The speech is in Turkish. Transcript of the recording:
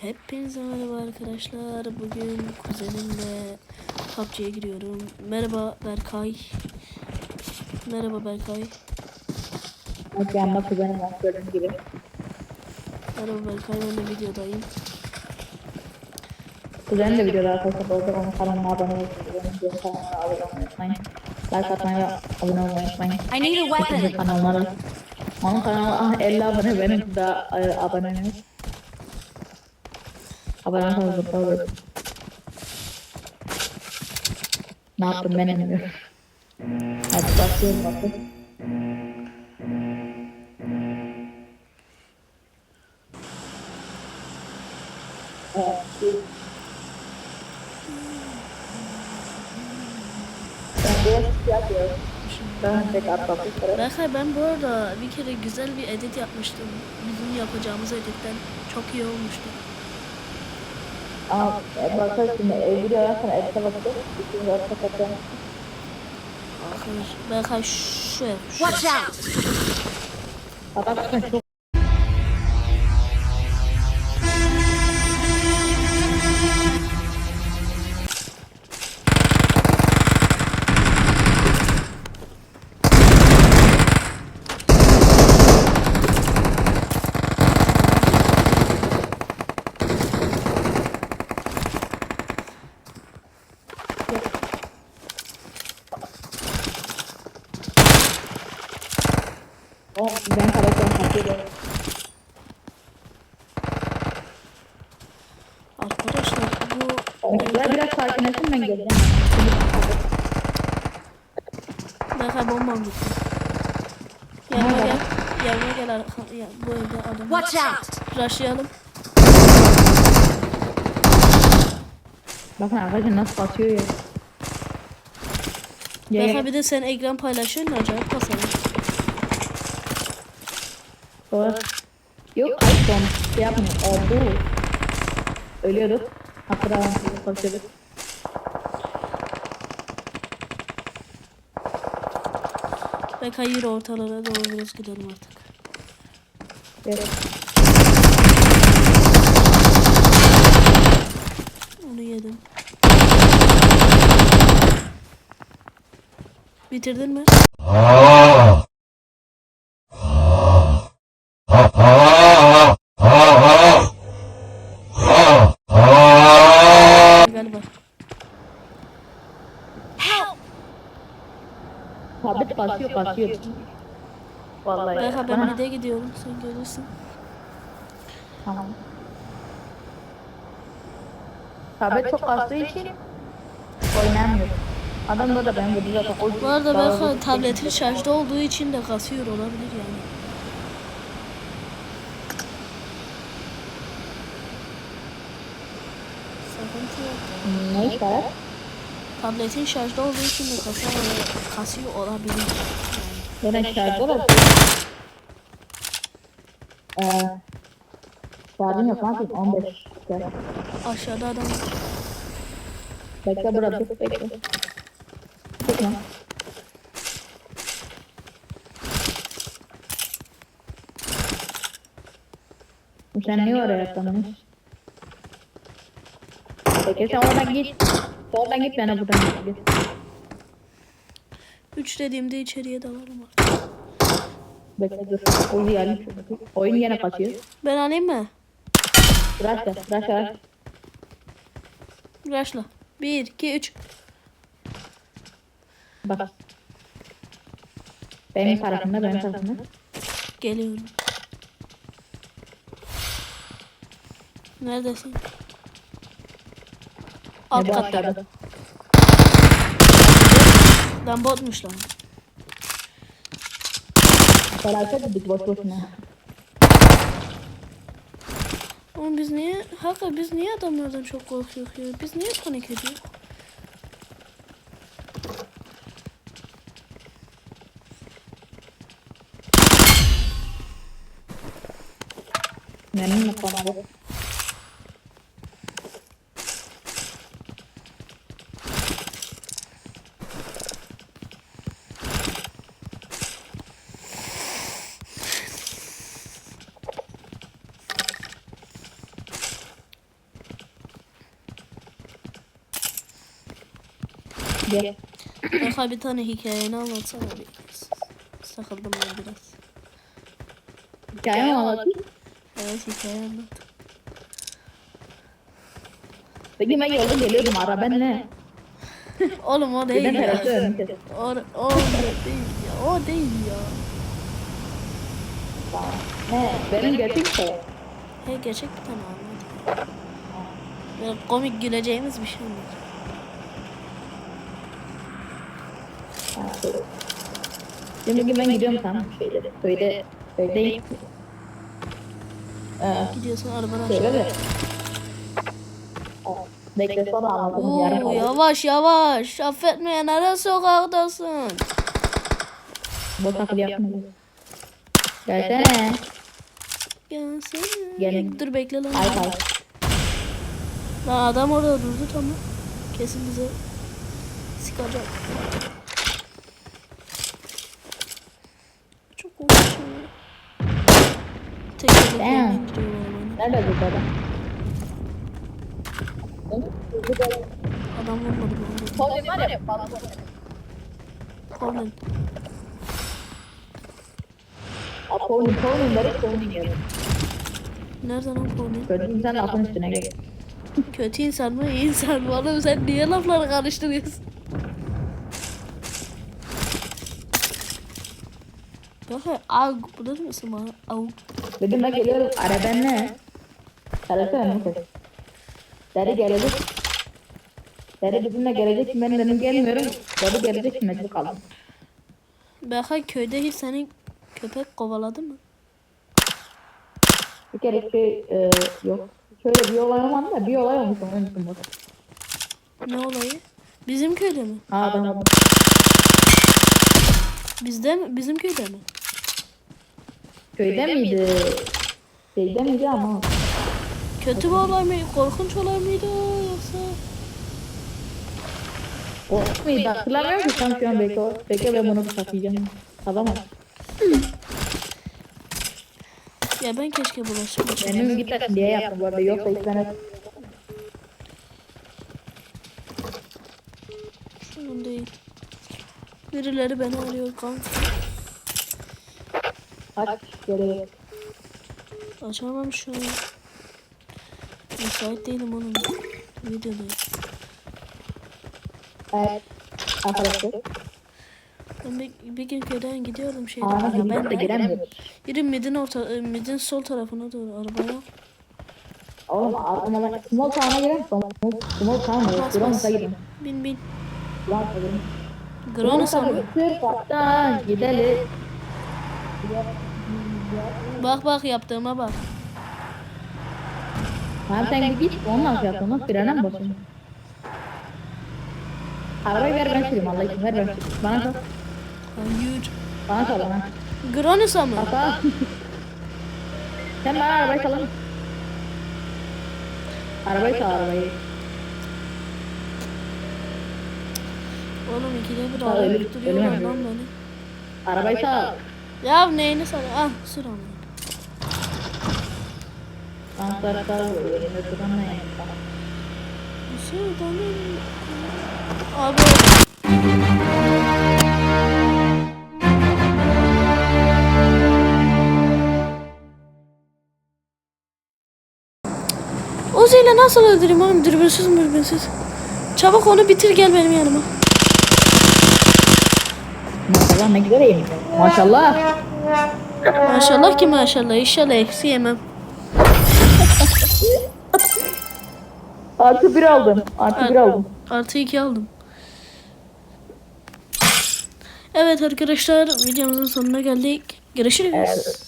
Hepinize merhaba arkadaşlar. Bugün kuzenimle PUBG'ye giriyorum. Merhaba Berkay. Merhaba Berkay. Bak yanma kuzenim var gördüğünüz gibi. Merhaba Berkay. Ben de videodayım. Kuzenim de videoda arkadaşlar. Bu arada onun kanalına abone olmayı, benim videonun kanalına abone olmayı unutmayın. Like atmayı abone olmayı unutmayın. I need a weapon. Onun kanalı ah, 50 abone benim de e, abonemiz. Abone olmayı unutmayın. Ne yaptım ben bilmiyorum. Hadi başlayalım atladım. Berkay ben bu arada bir kere güzel bir edit yapmıştım. Bizim yapacağımız editten çok iyi olmuştu. Ama bakar şimdi videodan sonra edite bakacağız. İkinci orta katacağım. Arkadaş, Berkay şu yap. Şu. Watch out! Adam çok O ben karakter kaçırıyorum. Arkadaşlar bu Oyuncular biraz sakinleşsin ben geleceğim. Berkay bombam gitti. Yanıma gel. Yanıma gel. arka- Ya, bu evde adam. var. Watch out! Rushlayalım. Bakın arkadaşlar nasıl basıyor ya. Berkay bir de sen ekran paylaşıyorsun acayip basalım. Doğru. Yok hayır son şey yapmıyor. O bu. Ölüyorduk. Hatta konuşuyorduk. Berkay yürü ortalara doğru biraz gidelim artık. Evet. Onu yedim. Bitirdin mi? Galiba. Sabit basıyor basıyor. Vallahi. Berkay ben Bana- bir de gidiyorum. Sen görürsün. Tamam. Tablet çok kastığı için oynamıyor. Adam da da ben burada zaten o Bu arada Berkay tabletin şarjda olduğu için de kasıyor olabilir yani. Sıkıntı yok. ne işaret? Tabletin şarjda olduğu için de kasıyor, kasıyor olabilir. Yani. Neden şarjda var? Eee Şarjım yok ne yapayım 15 Gel. Aşağıda adam. Bekle burada dur bekle. Çıkma. Sen niye oraya atlamadın? Peki sen oradan git. Oradan git ben de buradan git. 3 dediğimde içeriye dalarım artık. Bekle dur. Uyuyalım. Oyun yine kaçıyor. Ben alayım mı? Bırak bırak. Rush'la. 1, 2, 3. Bak. Benim tarafımda benim tarafımda. Geliyorum. Neredesin? Alt Ne bu katta. aşağıda? Lan botmuş lan. Felaket dedik boş boşuna. Oğlum biz niye, hakikaten biz niye adamlardan çok korkuyoruz ya? Biz niye panik ediyoruz? Memnun mu kanalı? Gel. Berkay bir tane hikayeni anlatsana bir. Sakıldım ben biraz. Hikaye mi anlatayım? Evet hikaye anlat. Peki ben yolda geliyordum araba ne? Oğlum o değil ya. O, o değil ya. O değil ya. Ne? Benim gerçek şey. He gerçek bir tane anlat. Böyle komik güleceğimiz bir şey mi? Ha, söyle. Şimdi ben gidiyorum tamam şeyde. Köyde, köydeyim. Ee, Gidiyorsun arabadan söyle aşağı. de. Bekle sonra anlatırım yarın. Oo, yavaş yavaş. Affetmeyen ara sokaktasın. Bu takıl yapma. Gelsene. Gelsene. Gelin. Dur bekle lan. Ay ay. Lan adam orada durdu tamam. Kesin bize sıkacak. Damn. Nerede bu adam? Adam vurmadı bana. Var ya. Colin. Kolun, kolunları kolun geliyor. Nereden lan Colin? Kötü insan lafın üstüne geliyor. Kötü insan mı iyi insan mı? Oğlum sen niye lafları karıştırıyorsun? Bakın av bulur musun bana? Av. Dedim ben geliyorum. Araba ne? Sarısı önüme koy. Dedi gelecek. Dedi bizimle gelecek. Ben dedim gelmiyorum. Dedi gelecek. Mecbur kaldım. Berkay köyde hiç senin köpek kovaladı mı? Bir kere şey e, yok. Şöyle bir olay olmadı da bir olay olmuş için bu. Ne olayı? Bizim köyde mi? Ha adam Bizde mi? Bizim köyde mi? Köyde miydi? Şeyde miydi ama. Kötü bir olay mı? Korkunç olay mıydı yoksa? O muydu? Hatırlamıyorum ki tam şu an bekle. Bekle ben bunu saklayacağım. Tamam. Ya ben keşke bulaşmışım. Benim gitmesin diye yaptım bu arada. Yoksa hiç ben Sorun değil. Birileri beni arıyor kanka. Aç göre. Açamam şu an. Müsait değilim oğlum. Videodayım. Evet. Arkadaşlar. Ben bir, bir gün köyden gidiyorum şeyden. Aa, Ya ben de giremiyorum. Yürü midin orta, e, midin sol tarafına doğru arabaya. Oğlum aklıma bak. Small town'a girelim. Small, small town. Bas, Gronus'a bas. gidelim. Bin bin. Gronus'a gidelim. Gronus'a mı? Sırf hatta gidelim. Bak bak yaptığıma bak. Tamam sen git ondan şey yapalım. Frene mi basıyorsun? Arabayı ver ben süreyim Allah için ver ben süreyim. Bana sor. Hayır. Bana sor bana. Gronus'a mı? Hatta. sen bana arabayı salın. Arabayı sal arabayı. Oğlum ikide bir ölüm- duruyorlar lan beni. Arabayı sal. Ya neyini sana? Ah sür onu. Anahtar sal. Elinde duran ne yani? Bir şey benim... Abi Uzi ile nasıl öldüreyim oğlum dürbünsüz mürbünsüz. Çabuk onu bitir gel benim yanıma. Maşallah ne güzel yemiş. Maşallah. Maşallah ki maşallah inşallah eksi yemem. Artı bir aldım. Artı bir aldım. Artı iki aldım. Evet arkadaşlar videomuzun sonuna geldik. Görüşürüz.